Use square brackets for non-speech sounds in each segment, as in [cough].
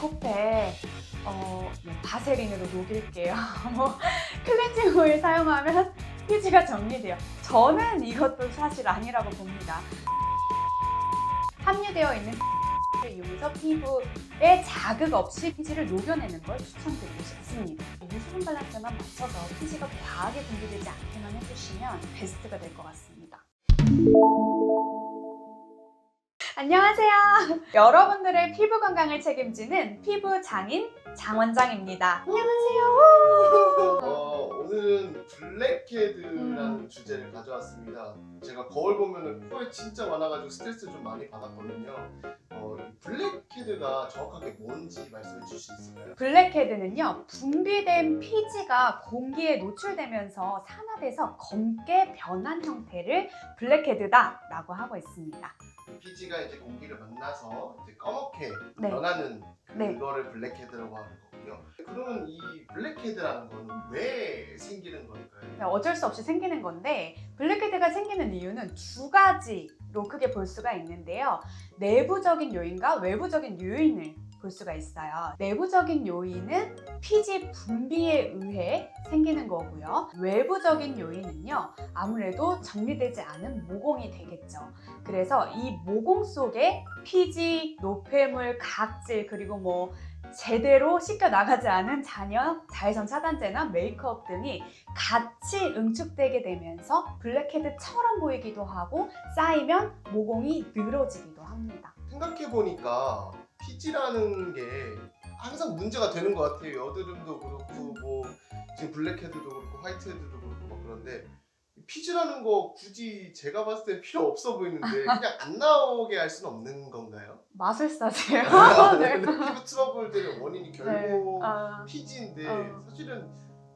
코페 어, 뭐 바세린으로 녹일게요. [laughs] 뭐 클렌징 오일 사용하면 피지가 정리돼요. 저는 이것도 사실 아니라고 봅니다. 함유되어 있는 를 이용해서 피부에 자극 없이 피지를 녹여내는 걸 추천드리고 싶습니다. 유수분 밸런스만 맞춰서 피지가 과하게 분비되지 않게만 해주시면 베스트가 될 것 같습니다. 안녕하세요. [laughs] 여러분들의 피부 건강을 책임지는 피부 장인 장원장입니다. 안녕하세요. 어, 오늘은 블랙헤드라는 음. 주제를 가져왔습니다. 제가 거울 보면 코에 진짜 많아가지고 스트레스 좀 많이 받았거든요. 어, 이 블랙헤드가 정확하게 뭔지 말씀해 주실 수 있을까요? 블랙헤드는요, 분비된 피지가 공기에 노출되면서 산화돼서 검게 변한 형태를 블랙헤드다라고 하고 있습니다. 피지가 이제 공기를 만나서 이제 검게 네. 변하는 네. 그거를 블랙헤드라고 하는 거고요. 그러면 이 블랙헤드라는 거는 왜 생기는 걸까요? 어쩔 수 없이 생기는 건데 블랙헤드가 생기는 이유는 두 가지 로 크게 볼 수가 있는데요. 내부적인 요인과 외부적인 요인을 볼 수가 있어요. 내부적인 요인은 피지 분비에 의해 생기는 거고요. 외부적인 요인은요. 아무래도 정리되지 않은 모공이 되겠죠. 그래서 이 모공 속에 피지, 노폐물, 각질 그리고 뭐 제대로 씻겨 나가지 않은 잔여, 자외선 차단제나 메이크업 등이 같이 응축되게 되면서 블랙헤드처럼 보이기도 하고 쌓이면 모공이 늘어지기도 합니다. 생각해 보니까 피지라는 게 항상 문제가 되는 것 같아요. 여드름도 그렇고 뭐 지금 블랙헤드도 그렇고 화이트헤드도 그렇고 막 그런데 피지라는 거 굳이 제가 봤을 때 필요 없어 보이는데 [laughs] 그냥 안 나오게 할 수는 없는 건가요? 마술사세요? [laughs] 네. 피부 트러블들의 원인이 결국 아, 피지인데 어. 사실은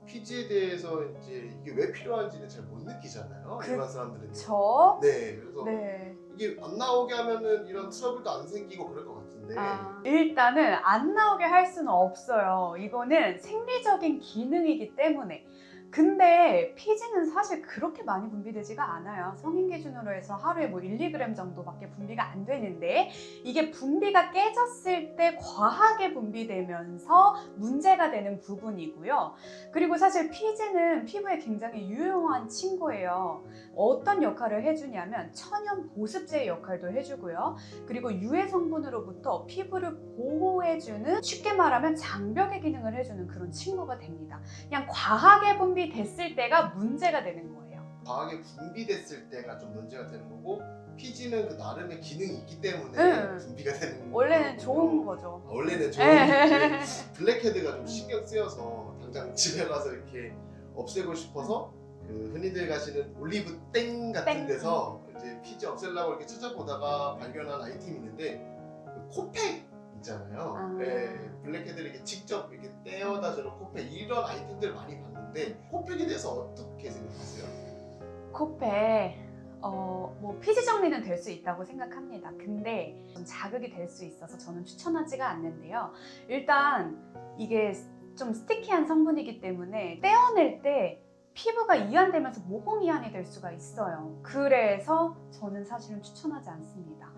피지에 대해서 이제 이게 왜 필요한지는 잘 못 느끼잖아요. 그- 일반 사람들은. 저? 네, 그래서 네. 이게 안 나오게 하면은 이런 트러블도 안 생기고 그럴 것 같은데. 아, 일단은 안 나오게 할 수는 없어요. 이거는 생리적인 기능이기 때문에. 근데 피지는 사실 그렇게 많이 분비되지가 않아요. 성인 기준으로 해서 하루에 뭐 1, 2g 정도밖에 분비가 안 되는데 이게 분비가 깨졌을 때 과하게 분비되면서 문제가 되는 부분이고요. 그리고 사실 피지는 피부에 굉장히 유용한 친구예요. 어떤 역할을 해주냐면 천연 보습제의 역할도 해주고요. 그리고 유해 성분으로부터 피부를 보호해주는 쉽게 말하면 장벽의 기능을 해주는 그런 친구가 됩니다. 그냥 과하게 분비 됐을 때가 문제가 되는 거예요. 과하게 분비됐을 때가 좀 문제가 되는 거고 피지는 그 나름의 기능이 있기 때문에 응. 분비가 되는 거고 원래는 좋은 거죠. 아, 원래는 좋은 에. 건데 [laughs] 블랙헤드가 좀 신경 쓰여서 당장 집에 가서 이렇게 없애고 싶어서 그 흔히들 가시는 올리브 땡 같은 땡. 데서 이제 피지 없애려고 이렇게 찾아보다가 발견한 아이템이 있는데 그 코팩 있잖아요. 아. 네, 블랙헤드를 직접 이렇게 떼어다 주는 코팩 이런 아이템들을 많이 봤는데 코팩에 대해서 어떻게 생각하세요? 코페 어, 뭐 피지 정리는 될 수 있다고 생각합니다. 근데 좀 자극이 될 수 있어서 저는 추천하지가 않는데요. 일단 이게 좀 스티키한 성분이기 때문에 떼어낼 때 피부가 이완되면서 모공 이완이 될 수가 있어요. 그래서 저는 사실은 추천하지 않습니다.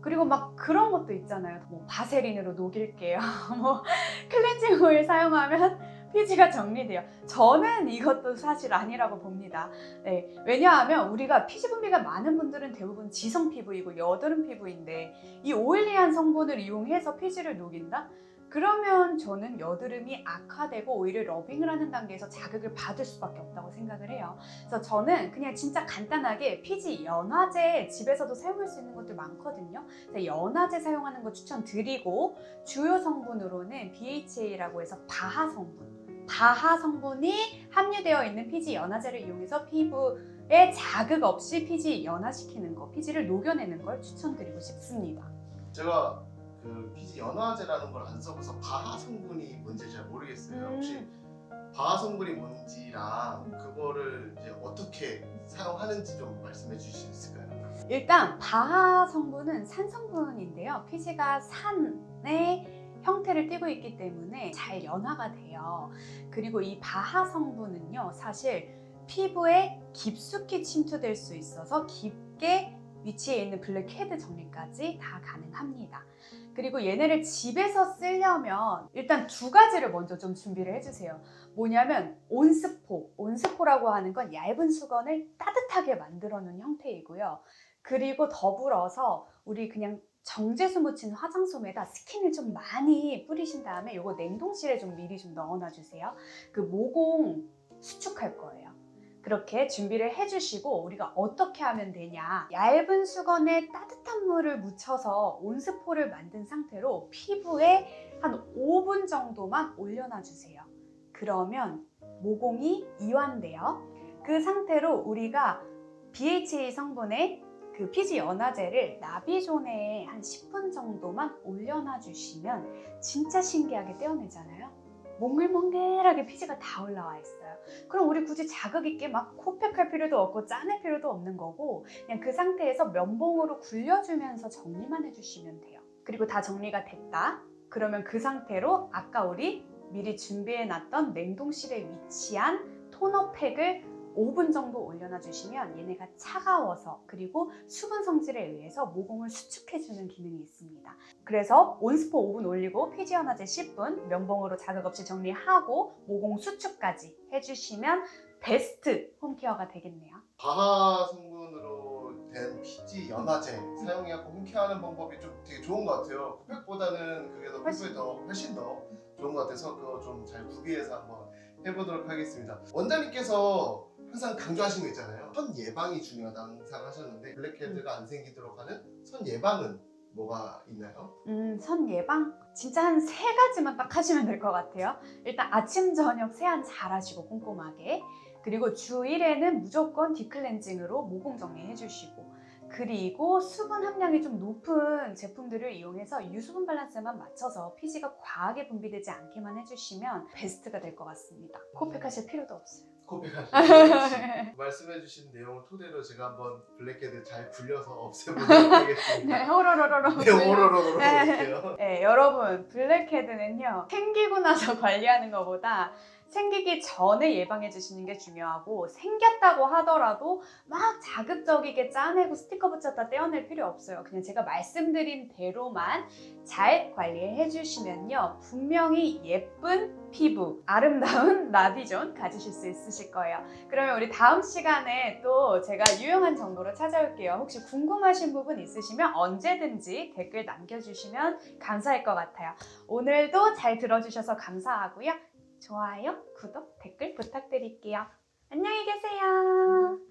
그리고 막 그런 것도 있잖아요. 뭐 바세린으로 녹일게요. [laughs] 뭐 클렌징 오일 사용하면 피지가 정리돼요. 저는 이것도 사실 아니라고 봅니다. 네, 왜냐하면 우리가 피지 분비가 많은 분들은 대부분 지성 피부이고 여드름 피부인데 이 오일리한 성분을 이용해서 피지를 녹인다? 그러면 저는 여드름이 악화되고 오히려 러빙을 하는 단계에서 자극을 받을 수밖에 없다고 생각을 해요. 그래서 저는 그냥 진짜 간단하게 피지 연화제 집에서도 사용할 수 있는 것들 많거든요. 연화제 사용하는 거 추천드리고 주요 성분으로는 BHA라고 해서 바하 성분. 바하 성분이 함유되어 있는 피지 연화제를 이용해서 피부 에 자극 없이 피지 연화시키는 거, 피지를 녹여내는 걸 추천드리고 싶습니다. 제가 그 피지 연화제라는 걸 안 써봐서 바하 성분이 뭔지 잘 모르겠어요. 음. 혹시 바하 성분이 뭔지랑 그거를 이제 어떻게 사용하는지 좀 말씀해 주실 수 있을까요? 일단 바하 성분은 산 성분인데요. 피지가 산의 형태를 띠고 있기 때문에 잘 연화가 돼요. 그리고 이 바하 성분은요, 사실 피부에 깊숙이 침투될 수 있어서 깊게 위치에 있는 블랙 헤드 정리까지 다 가능합니다. 그리고 얘네를 집에서 쓰려면 일단 두 가지를 먼저 좀 준비를 해주세요. 뭐냐면 온스포, 온스포라고 하는 건 얇은 수건을 따뜻하게 만들어 놓은 형태이고요. 그리고 더불어서 우리 그냥 정제수 묻힌 화장솜에다 스킨을 좀 많이 뿌리신 다음에 이거 냉동실에 좀 미리 좀 넣어놔 주세요. 그 모공 수축할 거예요. 그렇게 준비를 해주시고 우리가 어떻게 하면 되냐. 얇은 수건에 따뜻한 물을 묻혀서 온스포를 만든 상태로 피부에 한 5분 정도만 올려놔 주세요. 그러면 모공이 이완돼요. 그 상태로 우리가 BHA 성분의 그 피지 연화제를 나비존에 한 10분 정도만 올려놔 주시면 진짜 신기하게 떼어내잖아요 몽글몽글하게 피지가 다 올라와 있어요. 그럼 우리 굳이 자극 있게 막 코팩할 필요도 없고 짜낼 필요도 없는 거고 그냥 그 상태에서 면봉으로 굴려주면서 정리만 해주시면 돼요. 그리고 다 정리가 됐다. 그러면 그 상태로 아까 우리 미리 준비해 놨던 냉동실에 위치한 토너팩을 5분 정도 올려놔 주시면 얘네가 차가워서 그리고 수분 성질에 의해서 모공을 수축해주는 기능이 있습니다. 그래서 온스포 5분 올리고 피지 연화제 10분 면봉으로 자극 없이 정리하고 모공 수축까지 해주시면 베스트 홈케어가 되겠네요. 과하 성분으로 된 피지 연화제 사용해갖고 홈케어하는 방법이 좀 되게 좋은 것 같아요. 코팩보다는 그게 더 훨씬. 더 훨씬 더 좋은 것 같아서 그거 좀 잘 구비해서 한번 해보도록 하겠습니다. 원장님께서 항상 강조하신 거 있잖아요. 선 예방이 중요하다 항상 하셨는데 블랙헤드가 안 생기도록 하는 선 예방은 뭐가 있나요? 음, 선 예방? 진짜 한 세 가지만 딱 하시면 될 것 같아요. 일단 아침, 저녁 세안 잘 하시고 꼼꼼하게. 그리고 주 1회는 무조건 딥클렌징으로 모공 정리해 주시고. 그리고 수분 함량이 좀 높은 제품들을 이용해서 유수분 밸런스만 맞춰서 피지가 과하게 분비되지 않게만 해주시면 베스트가 될 것 같습니다. 코팩 하실 필요도 없어요. 코팩하시는 [laughs] 말씀해주신 내용을 토대로 제가 한번 블랙헤드 잘 굴려서 없애보도록 네, 하겠습니다. 호로로로로. 네, 오로로로 네. 볼게요. 네, 여러분 블랙헤드는요 생기고 나서 [laughs] 관리하는 것보다 생기기 전에 예방해 주시는 게 중요하고 생겼다고 하더라도 막 자극적이게 짜내고 스티커 붙였다 떼어낼 필요 없어요. 그냥 제가 말씀드린 대로만 잘 관리해 주시면요 분명히 예쁜 피부, 아름다운 [laughs] 나비존 가지실 수 있으실 거예요. 그러면 우리 다음 시간에 또 제가 유용한 정보로 찾아올게요. 혹시 궁금하신 부분 있으시면 언제든지 댓글 남겨주시면 감사할 것 같아요. 오늘도 잘 들어주셔서 감사하고요. 좋아요, 구독, 댓글 부탁드릴게요. 안녕히 계세요.